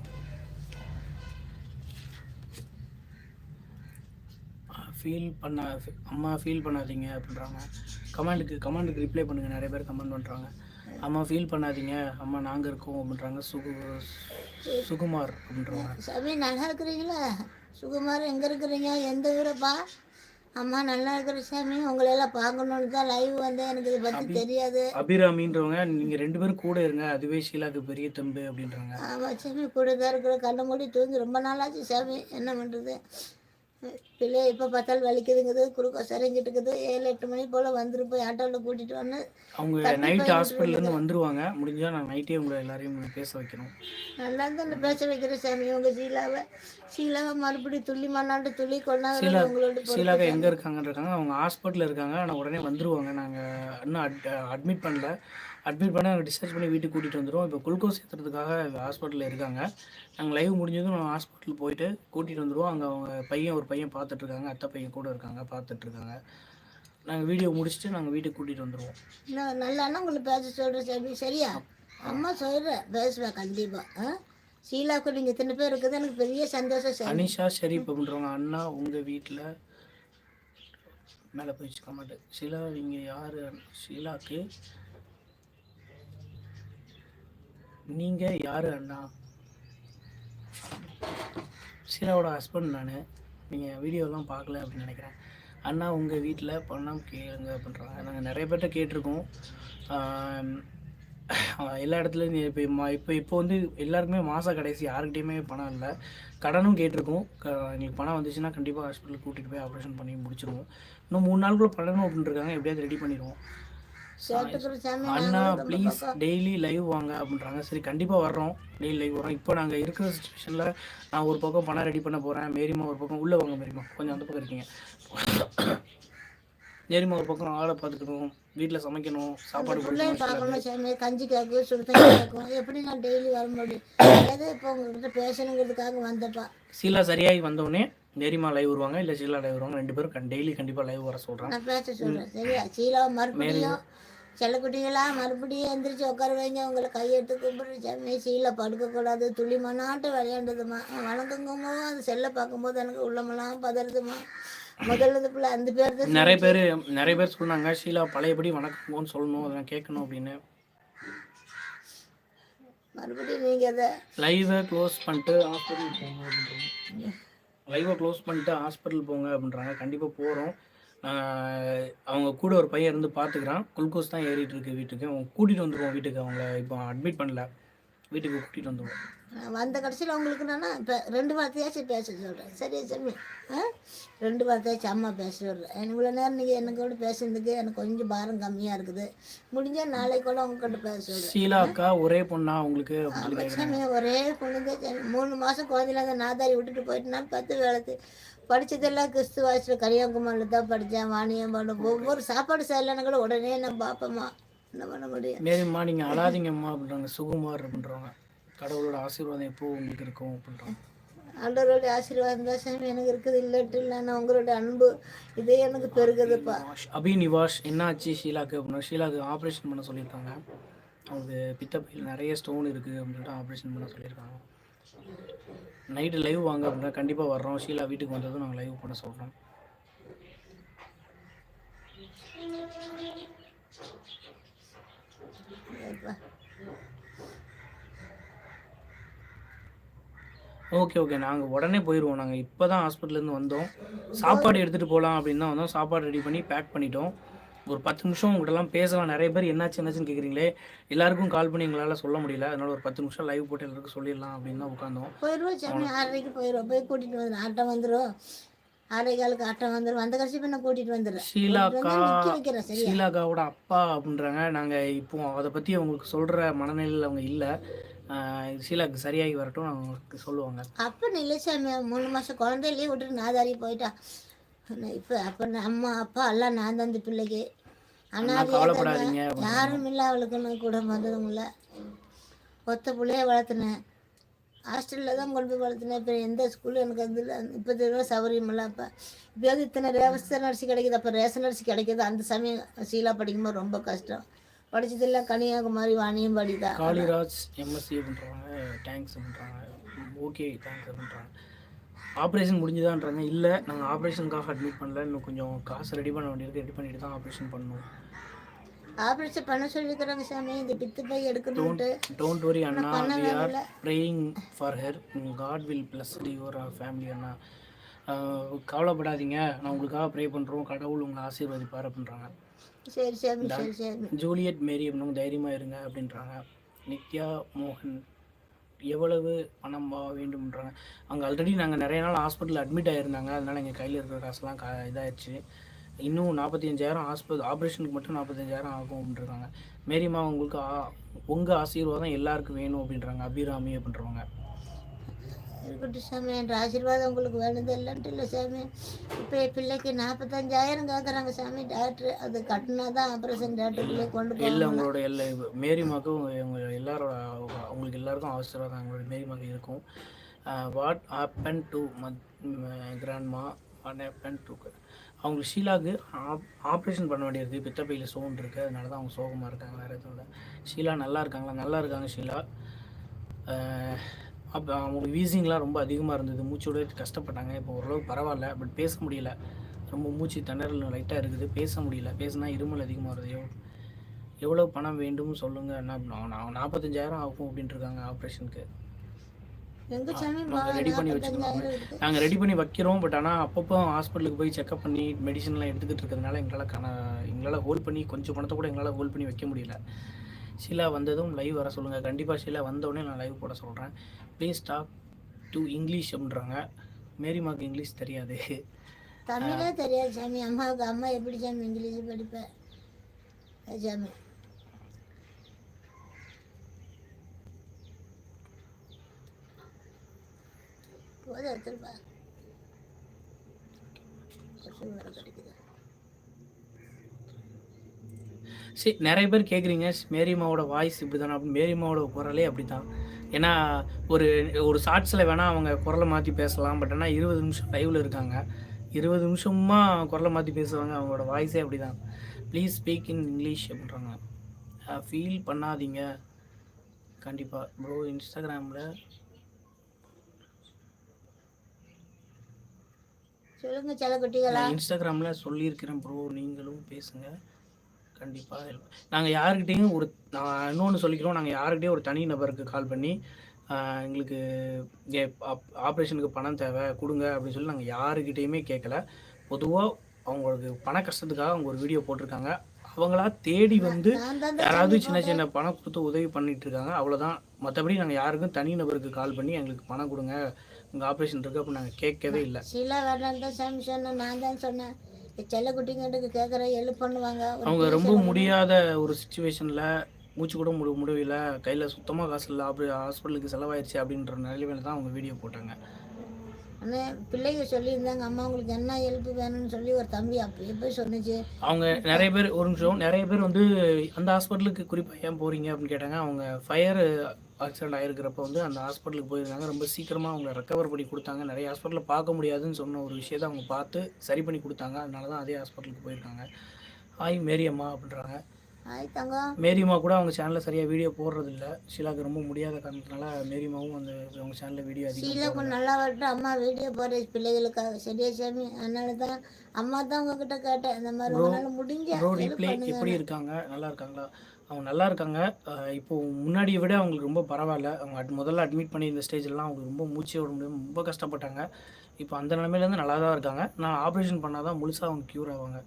ஃபீல் பண்ண அம்மா ஃபீல் பண்ணாதீங்க அப்படின்றாங்க. கமெண்ட்டுக்கு கமெண்ட்டுக்கு ரிப்ளை பண்ணுங்க. நிறைய பேர் கமெண்ட் பண்ணுறாங்க அம்மா ஃபீல் பண்ணாதீங்க. அம்மா நாங்கள் இருக்கோம் அப்படின்றாங்க. சுகு சுகுமார் அப்படின்றவங்க சாமி நல்லா இருக்கிறீங்களா? சுகுமார் எங்கே இருக்கிறீங்க? எந்த ஊரப்பா? அம்மா நல்லா இருக்கிற சாமி உங்களெல்லாம் பார்க்கணுன்னு தான் லைவ் வந்தேன். எனக்கு இதை பற்றி தெரியாது. அபிராமின்றவங்க நீங்கள் ரெண்டு பேரும் கூட இருங்க. அதுவே ஷீலாக்கு பெரிய தெம்பு அப்படின்றாங்க. ஆமாம் சாமி கூட தான் இருக்கிற கண்ணை மூடி தூங்கி ரொம்ப நாளாச்சு சாமி. என்ன பண்ணுறது பிள்ளை எப்போ பார்த்தாலும் வலிக்குதுங்குது குறுக்க சரிஞ்சிட்டு இருக்குது ஏழு எட்டு மணி போல் வந்துரு போய் ஆட்டோவில் கூட்டிகிட்டு வந்து அவங்க நைட் ஹாஸ்பிட்டல்லேருந்து வந்துருவாங்க. முடிஞ்சால் நான் நைட்டே உங்களை எல்லாரையும் பேச வைக்கணும். நல்லா தான் பேச வைக்கிற சாமி. உங்கள் ஷீலாவை ஷீலாவை மறுபடியும் துள்ளி மண்ணாண்டு துள்ளி ஷீலா உங்களோட. ஷீலாக்கா எங்கே இருக்காங்கன்னு இருக்காங்க அவங்க ஹாஸ்பிட்டலில் இருக்காங்க. ஆனால் உடனே வந்துருவாங்க. நாங்கள் இன்னும் அட் அட்மிட் பண்ணல. அட்மிட் பண்ண நாங்கள் டிஸ்சார்ஜ் பண்ணி வீட்டுக்கு கூட்டிகிட்டு வந்துடுவோம் இப்போ குளுக்கோஸ் ஏற்றுறதுக்காக ஹாஸ்பிட்டலில் இருக்காங்க. நாங்கள் லைவ் முடிஞ்சதும் நான் ஹாஸ்பிட்டல் போயிட்டு கூட்டிகிட்டு வந்துடுவோம் அங்கே அவங்க பையன் ஒரு பையன் பார்த்துட்ருக்காங்க அத்தை பையன் கூட இருக்காங்க பார்த்துட்ருக்காங்க நாங்கள் வீடியோ முடிச்சுட்டு நாங்கள் வீட்டுக்கு கூட்டிகிட்டு வந்துடுவோம் நான் நல்ல உங்களுக்கு பேச சொல்கிறேன் சாமி. சரியா? அம்மா சொல்கிறேன் பேசுவேன் கண்டிப்பாக ஆ? ஷீலாவுக்கு நீங்கள் இத்தனை பேர் இருக்குது எனக்கு பெரிய சந்தோஷம் சாமி. அனிஷா ஷெரீப் அப்படின்றவங்க அண்ணா உங்கள் வீட்டில் மேலே போயிடுச்சு கமெண்ட் ஷீலா நீங்கள் யார்? ஷீலாக்கு நீங்கள் யார் அண்ணா? ஷீலாவோட ஹஸ்பண்ட் நான். நீங்கள் வீடியோலாம் பார்க்கல அப்படின்னு நினைக்கிறேன். அண்ணா உங்கள் வீட்டில் பணம் கேளுங்க அப்படின்றாங்க. நாங்கள் நிறைய பேர்கிட்ட கேட்டிருக்கோம். எல்லா இடத்துலையும் இப்போ மா இப்போ இப்போ வந்து எல்லாருக்குமே மாத கடைசி யாருக்கிட்டையுமே பணம் இல்லை. கடனும் கேட்டிருக்கோம். க எங்களுக்கு பணம் வந்துச்சுன்னா கண்டிப்பாக ஹாஸ்பிட்டலுக்கு கூட்டிகிட்டு போய் ஆப்ரேஷன் பண்ணி முடிச்சிருவோம். இன்னும் மூணு நாளுக்குள்ளே பண்ணணும் அப்படின்னு இருக்காங்க. எப்படியாவது ரெடி பண்ணிடுவோம். அண்ணா ப்ளீஸ் டெய்லி லைவ் வாங்க அப்படின்றாங்க. சரி கண்டிப்பாக வர்றோம். டெய்லி லைவ் வரோம் இப்போ நாங்கள் இருக்கிற சுச்சுவேஷனில் நான் ஒரு பக்கம் பணம் ரெடி பண்ண போகிறேன் மேரிமா ஒரு பக்கம் உள்ளே வாங்க மேரிமா. கொஞ்சம் அந்த பக்கம் இருக்கீங்க. மேரிமா ஒரு பக்கம் ஆளை பார்த்துக்கணும். வீட்டில் சமைக்கணும். சாப்பாடு கஞ்சி கேட்கும் சுடு தண்ணி கேட்கும் எப்படி நான் டெய்லி வர முடியும்? ஏதோ இப்போ உங்கள்கிட்ட பேசணுங்கிறதுக்காக வந்தப்பா? சீலா சரியாகி வந்தோடனே மேரிமா லைவ் வருவாங்க. இல்லை சீலா லைவ் வருவாங்க. ரெண்டு பேரும் டெய்லி கண்டிப்பாக லைவ் வர சொல்கிறேன் நான் பேச சொல்கிறேன் சரியா? சீலாவை மறுபடியும் செல்லக்குட்டிகளா மறுபடியும் எந்திரிச்சு உட்கார வைங்க. உங்களை கையெடுத்து கும்பிடுற சாமி சீலை படுக்கக்கூடாது. துளி மண்ணாட்டு விளையாண்டதுமா வணக்கங்கம்மா அது செல்லை பார்க்கும்போது எனக்கு உள்ளமெல்லாம் பதறுதுமா முதல்ல பிள்ளை அந்த பேர் தான் நிறைய பேர் நிறைய பேர் சொன்னாங்க ஷீலா பழையபடி வணக்கங்கன்னு சொல்லணும். அதை நான் கேட்கணும் அப்படின்னு. மறுபடியும் நீங்கள் அதை லைவை க்ளோஸ் பண்ணிட்டு ஹாஸ்பிட்டல் போங்க அப்படின்றாங்க. லைவை க்ளோஸ் பண்ணிட்டு ஹாஸ்பிட்டல் போங்க அப்படின்றாங்க. கண்டிப்பாக போகிறோம் அவங்க கூட ஒரு பையன் இருந்து பார்த்துக்கிறான். குளுக்கோஸ் தான் ஏறிட்டு இருக்கு வீட்டுக்கு. அவங்க கூட்டிகிட்டு வந்துடுவோம் வீட்டுக்கு. அவங்கள இப்போ அட்மிட் பண்ணல. வீட்டுக்கு கூட்டிகிட்டு வந்துடுவோம் நான் வந்த கடைசியில் உங்களுக்கு நான் இப்போ ரெண்டு வார்த்தையாச்சும் பேச சொல்கிறேன் சரியா ஆ ரெண்டு வார்த்தையாச்சும் அம்மா பேச சொல்கிறேன் எனக்கு இவ்வளோ நேரம் நீங்கள் என்ன கூட பேசுனதுக்கு எனக்கு கொஞ்சம் பாரம் கம்மியாக இருக்குது. முடிஞ்சால் நாளைக்கு கூட உங்ககிட்ட பேச சொல்கிறேன் ஷீலா அக்கா ஒரே பொண்ணா உங்களுக்கு ஒரே பொண்ணுங்க. மூணு மாதம் குழந்தையில அந்த நாதாரி விட்டுட்டு போயிட்டுனா பத்து வேலைக்கு படித்ததெல்லாம் கிறிஸ்து வாசில் கன்னியாகுமரியில் தான் படித்தேன் வாணியம் ஒவ்வொரு சாப்பாடு செய்யலைன்னு கூட உடனே நான் பார்ப்பேம்மா. என்ன பண்ண முடியும்? மேரிம்மா நீங்கள் அழாதீங்கம்மா அப்படின்றாங்க. சுகுமார் அப்படின்றாங்க. கடவுளோட ஆசீர்வாதம் எப்போ உங்களுக்கு இருக்கும் அப்படின்றாங்க. ஆண்டவருடைய ஆசீர்வாதம் தான் சாமி எனக்கு இருக்குது. இல்லட்டு இல்லை நான் உங்களுடைய அன்பு இதே எனக்கு பெருகுதுப்பா. அபி நிவாஷ் என்னாச்சு ஷீலாக்கு அப்படின்னா ஷீலாக்கு ஆப்ரேஷன் பண்ண சொல்லியிருக்காங்க. அவங்களுக்கு பித்தப்பையில் நிறைய ஸ்டோன் இருக்குது அப்படின்னு சொல்லிட்டு ஆப்ரேஷன் பண்ண சொல்லியிருக்காங்க. நைட்டு லைவ் வாங்க அப்படின்னா கண்டிப்பாக வர்றோம். ஷீலா வீட்டுக்கு வந்ததும் நாங்கள் லைவ் பண்ண சொல்கிறோம் ஓகே ஓகே நாங்கள் உடனே போயிடுவோம் நாங்கள் இப்போ தான் ஹாஸ்பிட்டல்லேருந்து வந்தோம். சாப்பாடு எடுத்துகிட்டு போகலாம் அப்படின்னு தான் வந்தோம். சாப்பாடு ரெடி பண்ணி பேக் பண்ணிட்டோம். ஒரு பத்து நிமிஷம் உங்கள்கிட்டலாம் பேசலாம். நிறைய பேர் என்னாச்சு என்னாச்சுன்னு கேட்குறீங்களே எல்லாருக்கும் கால் பண்ணி எங்களால் சொல்ல முடியல. அதனால ஒரு பத்து நிமிஷம் லைவ் போட்டு எல்லாருக்கும் சொல்லிடலாம் அப்படின்னு தான் உட்காந்தோம். போயிடுவோம் சாமி. ஆறரைக்கு போயிடுவோம் போய் கூட்டிகிட்டு வந்துடும் ஆட்டம் வந்துடும் காலுக்கு ஆட்டம் வந்துடும் அந்த கடைசி பண்ண கூட்டிகிட்டு வந்துடுறேன் ஷீலாக்கா ஷீலாக்காவோட அப்பா அப்படின்றாங்க. நாங்கள் இப்போ அதை பற்றி அவங்களுக்கு சொல்கிற மனநிலையில் அவங்க இல்லை. ஷீலாக்கு சரியாகி வரட்டும். அவங்களுக்கு சொல்லுவாங்க. அப்போ நிலைச்சாமி மூணு மாதம் குழந்தையிலேயே விட்டுட்டு நாதாரி போயிட்டா. இப்போ அப்போ அம்மா அப்பா எல்லாம் நான் தான் இந்த பிள்ளைக்கு. கவலைப்படாதீங்க. யாரும் இல்லை அவளுக்கு நான் கூட வந்ததும் இல்லை ஒத்த பிள்ளைய வளர்த்துனேன். ஹாஸ்டலில் தான் கொண்டு போய் வளர்த்துனேன். இப்போ எந்த ஸ்கூலும் எனக்கு வந்து இல்லை இப்போ தடவை சௌகரியம் இல்லை. அப்போ இப்போயாவது இத்தனை ரேவஸ்தர் அரிசி கிடைக்குது. அப்போ ரேஷன் அரிசி கிடைக்குது அந்த சமயம் சீலா படிக்கும்போது ரொம்ப கஷ்டம். படிச்சதெல்லாம் கன்னியாகுமரி வாணியம் படிதான் காளிராஜ் எம்எஸ்சி பண்ணுறாங்க தேங்க்ஸ் பண்ணுறாங்க ஓகே தேங்க்ஸ் பண்ணுறாங்க ஆப்ரேஷன் முடிஞ்சுதான்றாங்க. இல்லை நாங்கள் ஆப்ரேஷனுக்காக அட்மிட் பண்ணல. இன்னும் கொஞ்சம் காசு ரெடி பண்ண வேண்டியிருக்கு. ரெடி பண்ணிட்டு தான் ஆப்ரேஷன் பண்ணணும். ஆப்ரேஷன் பண்ண சொல்லியிருக்கிறாங்க சாமி. இந்த பித்து பை எடுக்கணும்ட்டு. Don't worry Anna. We are. Praying for her God will bless your family அண்ணா. கவலைப்படாதீங்க. நான் உங்களுக்காக ப்ரே பண்ணுறோம் கடவுள் உங்களை ஆசீர்வதிப்பார் அப்படின்றாங்க. சரி சாமி சரி சாமி. ஜூலியட் மேரி அப்படின்னு தைரியமாக இருங்க அப்படின்றாங்க. நித்யா மோகன் எவ்வளவு பணம் வா வேண்டும்ன்றாங்க. அங்கே ஆல்ரெடி நாங்கள் நிறைய நாள் ஹாஸ்பிட்டலில் அட்மிட் ஆகிருந்தாங்க அதனால் எங்கள் கையில் இருக்கிற காசுலாம் கா இதாகிடுச்சு இன்னும் நாற்பத்தி அஞ்சாயிரம் ஹாஸ்பிட்டல் ஆப்ரேஷனுக்கு மட்டும் நாற்பத்தஞ்சாயிரம் ஆகும் அப்படின்றாங்க. மேரிமா உங்களுக்கு ஆ- உங்கள் ஆசீர்வாதம் எல்லாருக்கும் வேணும் அப்படின்றாங்க. அபிராமி அப்படின்றவங்க. இருக்கட்டும் சாமி என்ற ஆசீர்வாதம் உங்களுக்கு வேணுது இல்லைன்ட்டு இல்லை சாமி இப்போ என் பிள்ளைக்கு நாற்பத்தஞ்சாயிரம் கேட்குறாங்க சாமி. டாக்டர் அது கட்டினா தான் ஆப்ரேஷன் டாக்டருக்குள்ளே கொண்டு போய் இல்லை உங்களோட எல்லா மேரிமாக்கும் உங்க எல்லாரோட அவங்களுக்கு எல்லாருக்கும் ஆசீர்வாதம் அவங்களோட மேரிமாக்கு இருக்கும். வாட் ஹேப்பன் டு மத் கிராண்ட்மா வாட் ஹேப்பன் டு அவங்களுக்கு ஷீலாவுக்கு ஆப் ஆப்ரேஷன் பண்ண வேண்டியிருக்கு. பித்தப்பையில் சோன் இருக்குது அதனால தான் அவங்க சோகமாக இருக்காங்க. வேறு எதுவும் இல்லை. ஷீலா நல்லா இருக்காங்களா? நல்லா இருக்காங்க ஷீலா. அப்போ அவங்களுக்கு வீசிங்லாம் ரொம்ப அதிகமாக இருந்தது. மூச்சோட கஷ்டப்பட்டாங்க. இப்போ ஓரளவுக்கு பரவாயில்ல. பட் பேச முடியல. ரொம்ப மூச்சு திணறல் லைட்டாக இருக்குது. பேச முடியல. பேசினா இருமல் அதிகமாக வருது. எவ்வளோ எவ்வளோ பணம் வேண்டும் சொல்லுங்கள் என்ன நான் நாற்பத்தஞ்சாயிரம் ஆகும் அப்படின்ட்டு இருக்காங்க ஆப்ரேஷனுக்கு ரெடி பண்ணி வச்சுருக்கோம் நாங்கள் ரெடி பண்ணி வைக்கிறோம். பட் ஆனால் அப்பப்போ ஹாஸ்பிட்டலுக்கு போய் செக்அப் பண்ணி மெடிசன்லாம் எடுத்துக்கிட்டு இருக்கிறதுனால எங்களால் கண எங்களால் ஹோல்ட் பண்ணி கொஞ்சம் பணத்தை கூட எங்களால் ஹோல்ட் பண்ணி வைக்க முடியல. ஷீலா வந்ததும் லைவ் வர சொல்லுங்கள் கண்டிப்பாக ஷீலா வந்தோடனே நான் லைவ் போட சொல்கிறேன் ப்ளீஸ் டாக் டு இங்கிலீஷ் அப்படின்றாங்க. மேரிமாக்கு இங்கிலீஷ் தெரியாது. தமிழே தெரியாது சாமி. அம்மாவுக்கு அம்மா எப்படி சாமி இங்கிலீஷ் படிப்பேன் சாமி. போதும் எடுத்துருப்பா கிடைக்குது சரி நிறைய பேர் கேட்குறீங்க மேரிமாவோட வாய்ஸ் இப்படி தானே அப்படி மேரிமாவோட குரலே அப்படி தான் ஏன்னா ஒரு ஒரு ஷார்ட்ஸில் வேணால் அவங்க குரலை மாற்றி பேசலாம். பட் ஆனால் இருபது நிமிஷம் லைவில் இருக்காங்க. இருபது நிமிஷமா குரலை மாற்றி பேசுவாங்க. அவங்களோட வாய்ஸே அப்படி தான் ப்ளீஸ் ஸ்பீக் இன் இங்கிலீஷ் அப்படின்றாங்க. ஃபீல் பண்ணாதீங்க. கண்டிப்பாக ப்ரோ இன்ஸ்டாகிராமில் சொல்லுங்க இன்ஸ்டாகிராமில் சொல்லியிருக்கிறேன் ப்ரோ நீங்களும் பேசுங்க. கண்டிப்பாக நாங்கள் யாருக்கிட்டேயும் ஒரு நான் இன்னொன்று சொல்லிக்கிறோம் நாங்கள் யாருக்கிட்டேயும் ஒரு தனி நபருக்கு கால் பண்ணி எங்களுக்கு ஆப்ரேஷனுக்கு பணம் தேவை கொடுங்க அப்படின்னு சொல்லி நாங்கள் யாருக்கிட்டேயுமே கேட்கல பொதுவாக அவங்களுக்கு பண கஷ்டத்துக்காக அவங்க ஒரு வீடியோ போட்டிருக்காங்க. அவங்களா தேடி வந்து யாராவது சின்ன சின்ன பணம் கொடுத்து உதவி பண்ணிட்டு இருக்காங்க அவ்வளோதான் மற்றபடி நாங்கள் யாருக்கும் தனி நபருக்கு கால் பண்ணி எங்களுக்கு பணம் கொடுங்க. உங்கள் ஆப்ரேஷன் இருக்குது அப்படின்னு நாங்கள் கேட்கவே இல்லை. சீலா நான் தான் சொன்னேன். செல்ல குட்டிங்கிட்ட கேட்குறேன் எழுப் பண்ணுவாங்க. அவங்க ரொம்ப முடியாத ஒரு சுச்சுவேஷனில் மூச்சு கூட முடி முடியல. கையில் சுத்தமாக காசு இல்லை. அப்படி ஹாஸ்பிட்டலுக்கு செலவாயிருச்சு அப்படின்ற நிலைமையில தான் அவங்க வீடியோ போட்டாங்க. ஆனால் பிள்ளைங்க சொல்லியிருந்தாங்க அம்மா உங்களுக்கு என்ன ஹெல்ப் வேணும்னு சொல்லி ஒரு தம்பி அப்பயே போய் சொன்னிச்சு. அவங்க நிறைய பேர் ஒரு நிமிஷம் நிறைய பேர் வந்து அந்த ஹாஸ்பிட்டலுக்கு குறிப்பாக ஏன் போகிறீங்க அப்படின்னு கேட்டாங்க. அவங்க ஃபயர் ஆக்சிடென்ட் ஆகிருக்கிறப்ப வந்து அந்த ஹாஸ்பிட்டலுக்கு போயிருந்தாங்க. ரொம்ப சீக்கிரமாக அவங்க ரெக்கவர் பண்ணி கொடுத்தாங்க. நிறைய ஹாஸ்பிட்டலில் பார்க்க முடியாதுன்னு சொன்ன ஒரு விஷயத்தை அவங்க பார்த்து சரி பண்ணி கொடுத்தாங்க. அதனால தான் அதே ஹாஸ்பிட்டலுக்கு போயிருக்காங்க. ஹாய் மேரியம்மா அப்படின்றாங்க. தங்கம். மேரிமா கூட அவங்க சேனலில் சரியாக வீடியோ போடுறதில்ல. ஷீலாக்கு ரொம்ப முடியாத காரணத்தினால மேரிமாவும் அந்த அவங்க சேனலில் வீடியோ அதிகம் கொஞ்சம் நல்லா வரட்டும். அம்மா வீடியோ போடுற பிள்ளைகளுக்காக சரியா சாமி அதனால தான் அம்மா தான் உங்ககிட்ட கேட்டேன். இந்த மாதிரி உங்களால முடிஞ்ச ப்ரோ ரீப்ளே எப்படி இருக்காங்க? நல்லா இருக்காங்களா? அவங்க நல்லா இருக்காங்க. அஹ் இப்போ முன்னாடியை விட அவங்களுக்கு ரொம்ப பரவாயில்ல. அவங்க அட் முதல்ல அட்மிட் பண்ணி இந்த ஸ்டேஜ்லாம் அவங்க ரொம்ப மூச்சே விட முடியாம ரொம்ப கஷ்டப்பட்டாங்க. இப்போ அந்த நிலமையிலேருந்து நல்லா தான் இருக்காங்க. நான் ஆப்ரேஷன் பண்ணால் தான் முழுசாக அவங்க க்யூர் ஆவாங்க.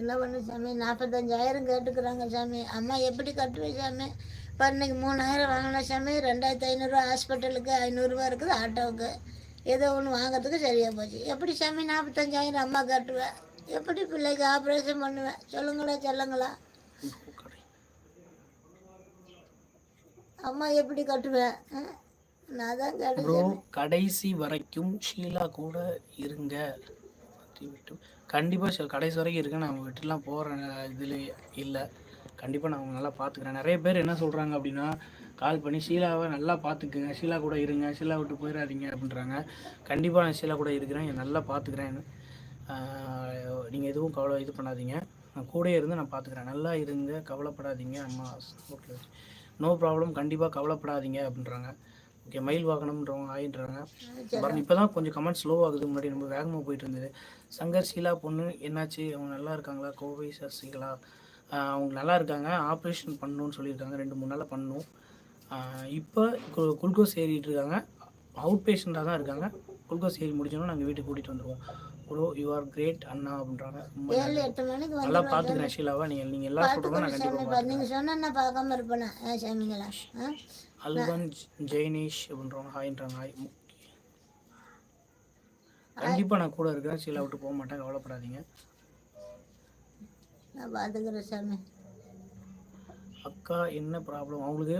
என்ன பண்ணு சாமி? நாற்பத்தஞ்சாயிரம் கேட்டுக்கிறாங்க சாமி. அம்மா எப்படி கட்டுவேன் சாமி? இப்போ இன்னைக்கு மூணாயிரம் வாங்கின சாமி. ரெண்டாயிரத்தி ஐநூறுரூவா ஹாஸ்பிட்டலுக்கு ஐநூறுரூவா இருக்குது ஆட்டோவுக்கு. ஏதோ ஒன்று வாங்குறதுக்கு சரியாக போச்சு. எப்படி சாமி நாற்பத்தஞ்சாயிரம் அம்மா கட்டுவேன் எப்படி பிள்ளைக்கு ஆப்ரேஷன் பண்ணுவேன் சொல்லுங்களா சொல்லுங்களா. அம்மா எப்படி கட்டுவேன்? நான் தான் கேட்டேன் கடைசி வரைக்கும் ஷீலா கூட இருங்க. பத்தி விட்டு கண்டிப்பாக கடைசி வரைக்கும் இருக்கேன் நான் அவங்க விட்டுலாம் போகிற இதில் இல்லை. கண்டிப்பாக நான் அவங்க நல்லா பார்த்துக்கிறேன் நிறைய பேர் என்ன சொல்கிறாங்க அப்படின்னா கால் பண்ணி ஷீலாவை நல்லா பார்த்துக்குங்க ஷீலா கூட இருங்க. ஷீலா விட்டு போயிடாதீங்க அப்படின்றாங்க. கண்டிப்பாக நான் ஷீலா கூட இருக்கிறேன். நல்லா பார்த்துக்கிறேன் நீங்கள் எதுவும் கவலை இது பண்ணாதீங்க. நான் கூடயே இருந்து நான் பார்த்துக்கிறேன் நல்லா இருங்க. கவலைப்படாதீங்க. அம்மா ஓகே நோ ப்ராப்ளம். கண்டிப்பாக கவலைப்படாதீங்க அப்படின்றாங்க. ஓகே மயில் வாகனம்ன்றவங்க ஆயின்றாங்க பாருங்க இப்போ தான் கொஞ்சம் கமெண்ட் ஸ்லோ ஆகுது. முன்னாடி ரொம்ப வேகமாக போயிட்டு இருந்தது. சங்கர் ஷீலா பொண்ணு என்னாச்சு? அவங்க நல்லா இருக்காங்களா? கோவை சசிகலா? அவங்க நல்லா இருக்காங்க. ஆப்ரேஷன் பண்ணணும்னு சொல்லியிருக்காங்க. ரெண்டு மூணு நாளில் பண்ணணும். இப்போ குளுக்கோஸ் ஏறிட்டு இருக்காங்க. அவுட் பேஷண்ட்டாக தான் இருக்காங்க. குளுக்கோஸ் ஏறி முடிச்சோன்னா நாங்கள் வீட்டுக்கு கூட்டிகிட்டு வந்துடுவோம் ப்ரோ யூ ஆர் கிரேட் அண்ணா அப்படின்றாங்க. நல்லா பார்த்துக்கிறேன் ஷீலாவா. நீங்கள் நீங்கள் எல்லாம் சொல்கிறதா நான் கண்டிப்பாக நீங்க சொன்னா பார்க்காம இருப்பேனா? சாமிங்களா அல்வன் ஜெய்னேஷ் அப்படின்றவங்க ஹாய்ன்றாங்க. ஹாய் கண்டிப்பாக நான் கூட இருக்கிறேன். ஷீலா விட்டு போக மாட்டேன். கவலைப்படாதீங்க. நான் பார்த்துக்கிறேன் சாமி. அக்கா என்ன ப்ராப்ளம் அவங்களுக்கு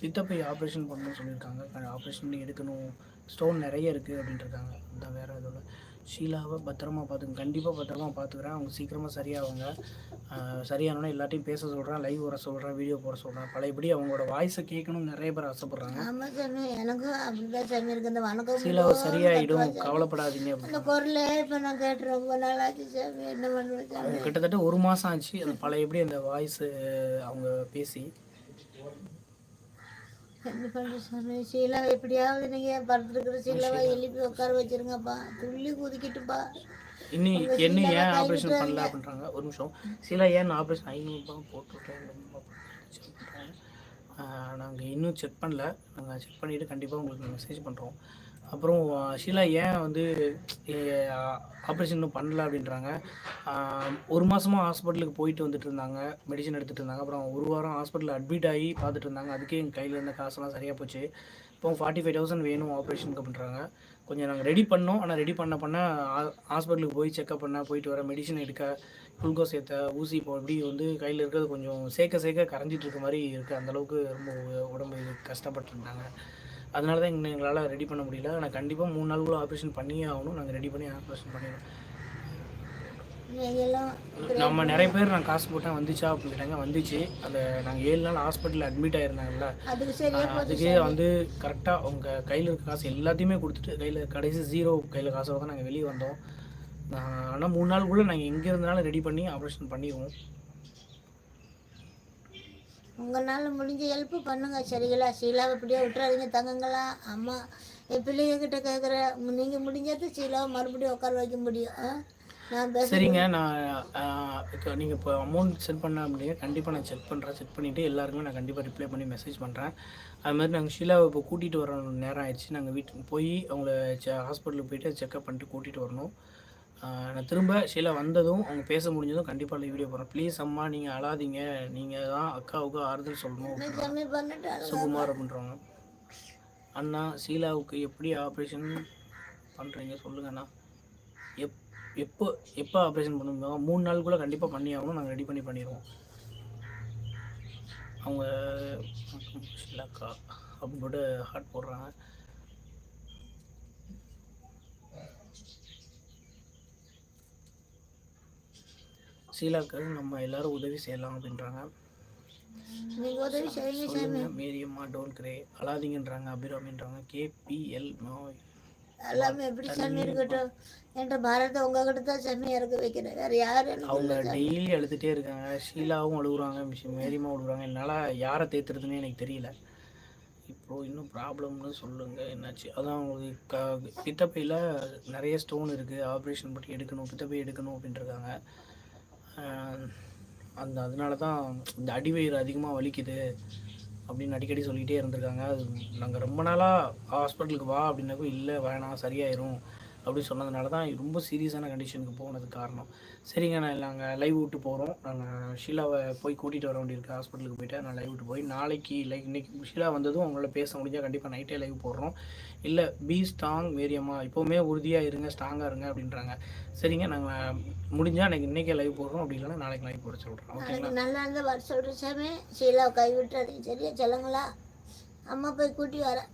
பித்தப்பை ஆப்ரேஷன் பண்ணணும்னு சொல்லியிருக்காங்க. ஆப்ரேஷன் பண்ணி எடுக்கணும். ஸ்டோன் நிறைய இருக்குது அப்படின்ட்டு இருக்காங்க. அதான் வேறு எதுவும் ஷீலாவை பத்திரமா பார்த்துங்க கண்டிப்பாக பத்திரமா பார்த்துக்கிறேன். அவங்க சீக்கிரமாக சரியாகுங்க. சரியானோடனே எல்லாத்தையும் பேச சொல்கிறேன் லைவ் வர சொல்கிறேன் வீடியோ போட சொல்கிறேன் பழையபடி அவங்களோட வாய்ஸை கேட்கணும்னு நிறைய பேர் ஆசைப்பட்றாங்க. ஆமாம் சாமி எனக்கும் அப்படிதான் சாமி இருக்கு. இந்த வணக்கம் ஷீலாவை சரியாயிடும். கவலைப்படாதீங்க. அந்த குரலே இப்போ நான் கேட்டு ரொம்ப சாமி என்ன பண்ணுவேன் கிட்டத்தட்ட ஒரு மாதம் ஆச்சு. அந்த பழையபடி அந்த வாய்ஸ் அவங்க பேசி பண்ணுற சாமி சீலாவை எப்படியாவது நீங்கள் படுத்துருக்குற சீலாவை எழுப்பி உட்கார வச்சிருங்கப்பா. துள்ளி குதிக்கிட்டுப்பா. இன்னும் என்ன ஏன் ஆப்ரேஷன் பண்ணல அப்படின்றாங்க? ஒரு நிமிஷம். சில ஏன் ஆப்ரேஷன் ஐநூறுபா போட்டுவிட்டேன் நாங்கள் இன்னும் செக் பண்ணல. நாங்கள் செக் பண்ணிவிட்டு கண்டிப்பாக உங்களுக்கு மெசேஜ் பண்ணுறோம் அப்புறம் ஷீலா ஏன் வந்து ஆப்ரேஷன் இன்னும் பண்ணல அப்படின்றாங்க. ஒரு மாதமாக ஹாஸ்பிட்டலுக்கு போயிட்டு வந்துட்டு இருந்தாங்க மெடிசன் எடுத்துகிட்டு இருந்தாங்க அப்புறம் ஒரு வாரம் ஹாஸ்பிட்டலில் அட்மிட் ஆகி பார்த்துட்டு இருந்தாங்க அதுக்கே எங்கள் கையில் இருந்த காசெல்லாம் சரியாக போச்சு. இப்போ ஃபார்ட்டி ஃபைவ் தௌசண்ட் வேணும் ஆப்ரேஷனுக்கு அப்படின்றாங்க. கொஞ்சம் நாங்கள் ரெடி பண்ணோம். ஆனால் ரெடி பண்ண பண்ண ஹாஸ்பிட்டலுக்கு போய் செக்அப் பண்ண போயிட்டு வர மெடிசன் எடுக்க குளுக்கோஸ் ஏற்ற ஊசி இப்போ இப்படி வந்து கையில் இருக்கிறது கொஞ்சம் சேர்க்க சேர்க்க கரைஞ்சிட்டு இருக்க மாதிரி இருக்குது அந்தளவுக்கு ரொம்ப உடம்பு கஷ்டப்பட்டுருந்தாங்க. அதனால தான் எங்க எங்களால் ரெடி பண்ண முடியல. ஆனால் கண்டிப்பாக மூணு நாளுக்குள்ள ஆப்ரேஷன் பண்ணியே ஆகணும். நாங்கள் ரெடி பண்ணி ஆப்ரேஷன் பண்ணிடுவோம் நம்ம நிறைய பேர் நான் காசு போட்டேன் வந்துச்சா அப்படின்னு கேட்டாங்க. வந்துச்சு. அந்த நாங்கள் ஏழு நாள் ஹாஸ்பிட்டலில் அட்மிட் ஆயிருந்தாங்கல்ல. அதுக்கு வந்து கரெக்டாக உங்கள் கையில் இருக்க காசு எல்லாத்தையுமே கொடுத்துட்டு கையில் கடைசி ஜீரோ கையில் காசோட தான் நாங்கள் வெளியே வந்தோம். ஆனால் மூணு நாளுக்குள்ளே நாங்கள் எங்கே இருந்தாலும் ரெடி பண்ணி ஆப்ரேஷன் பண்ணிடுவோம். உங்களால் முடிஞ்ச ஹெல்ப் பண்ணுங்க சரிங்களா? ஷீலாவை இப்படியே விட்டுறாதீங்க தங்கங்களா. அம்மா என் பிள்ளைங்க கிட்ட கேட்குற நீங்கள் முடிஞ்சது ஷீலாவை மறுபடியும் உட்கார வைக்க முடியும். ஆ? நான் சரிங்க நான் இப்போ நீங்கள் இப்போ அமௌண்ட் சென்ட் பண்ண அப்படிங்க கண்டிப்பாக நான் செக் பண்ணுறேன் செக் பண்ணிவிட்டு எல்லாருக்குமே நான் கண்டிப்பாக ரிப்ளை பண்ணி மெசேஜ் பண்ணுறேன் அது மாதிரி நாங்கள் ஷீலாவை இப்போ கூட்டிகிட்டு வர நேரம் ஆயிடுச்சு. நாங்கள் வீட்டுக்கு போய் அவங்கள ஹாஸ்பிட்டலுக்கு போயிட்டு செக்அப் பண்ணிட்டு கூட்டிகிட்டு வரணும். நான் திரும்ப ஷீலா வந்ததும் அவங்க பேச முடிஞ்சதும் கண்டிப்பாக வீடியோ போடுறேன். ப்ளீஸ் அம்மா நீங்கள் அழாதீங்க. நீங்கள் தான் அக்காவுக்கு ஆறுதல் சொல்லணும். சுகுமார் அப்படின்றவங்க. அண்ணா ஷீலாவுக்கு எப்படி ஆப்ரேஷன் பண்ணுறீங்க சொல்லுங்கண்ணா எப் எப்போ எப்போ ஆப்ரேஷன் பண்ணுங்க மூணு நாளுக்குள்ளே கண்டிப்பாக பண்ணி ஆகணும். நாங்கள் ரெடி பண்ணி பண்ணிடுவோம். அவங்க ஷீலாக்கா அப்படின்னு போட்டு ஹார்ட் போடுறாங்க. ஷீலாக்கு நம்ம எல்லாரும் உதவி செய்யலாம் அப்படின்றாங்க. நீங்கள் உதவி செய்யுங்க சாமி. சொல்லுங்க மேரியம்மா டோன்ட் கிரே அழாதீங்கன்றாங்க அபிராமின்றாங்க கேபிஎல் நோய். எல்லாமே எப்படி சாமி இருக்கட்டும். என்ற பாரத்தை உங்ககிட்ட தான் சாமி இறக்க வைக்கிறேன். வேற யாரும் அவங்க டெய்லி அழுதுகிட்டே இருக்காங்க. ஷீலாவும் அழுகுறாங்க மிஷ் மேரியம்மா அழுகுறாங்க. என்னால் யாரை தேத்துறதுன்னு எனக்கு தெரியல. இப்போ இன்னும் ப்ராப்ளம்னு சொல்லுங்க என்னாச்சு? அதான் அவங்களுக்கு க பித்தப்பையில் நிறைய ஸ்டோன் இருக்குது ஆப்ரேஷன் பண்ணி எடுக்கணும் பித்தப்பை எடுக்கணும் அப்படின்ட்டுருக்காங்க அந்த அதனால தான் இந்த அடிவயிறு அதிகமாக வலிக்குது அப்படின்னு அடிக்கடி சொல்லிகிட்டே இருந்திருக்காங்க. அது நாங்கள் ரொம்ப நாளாக ஹாஸ்பிட்டலுக்கு வா அப்படின்னாக்கும் இல்லை வேணாம் சரியாயிரும் அப்படின்னு சொன்னதுனால தான் ரொம்ப சீரியஸான கண்டிஷனுக்கு போனதுக்கு காரணம். சரிங்க நான் நாங்கள் லைவ் விட்டு போகிறோம் நாங்கள் ஷீலாவை போய் கூட்டிகிட்டு வர வேண்டியிருக்கு. ஹாஸ்பிட்டலுக்கு போயிட்டு நான் லைவ் விட்டு போய் நாளைக்கு லைக் இன்னைக்கு ஷீலா வந்ததும் அவங்களால பேச முடிஞ்சால் கண்டிப்பாக நைட்டே லைவ் போடுறோம். இல்லை பி ஸ்ட்ராங் வேரியம்மா இப்போவுமே உறுதியாக இருங்க ஸ்ட்ராங்காக இருங்க அப்படின்றாங்க. சரிங்க நாங்கள் முடிஞ்சால் எனக்கு இன்றைக்கே லைவ் போடுறோம். அப்படி இல்லைன்னா நாளைக்கு லைவ் போட சொல்கிறோம் ஓகேங்களா நல்லா இருந்தால் வர சொல்கிறேன் சாமி. ஷீலாவை கை விட்டுறாதீங்க சரியா? சொல்லுங்களா? அம்மா போய் கூட்டி வரேன்.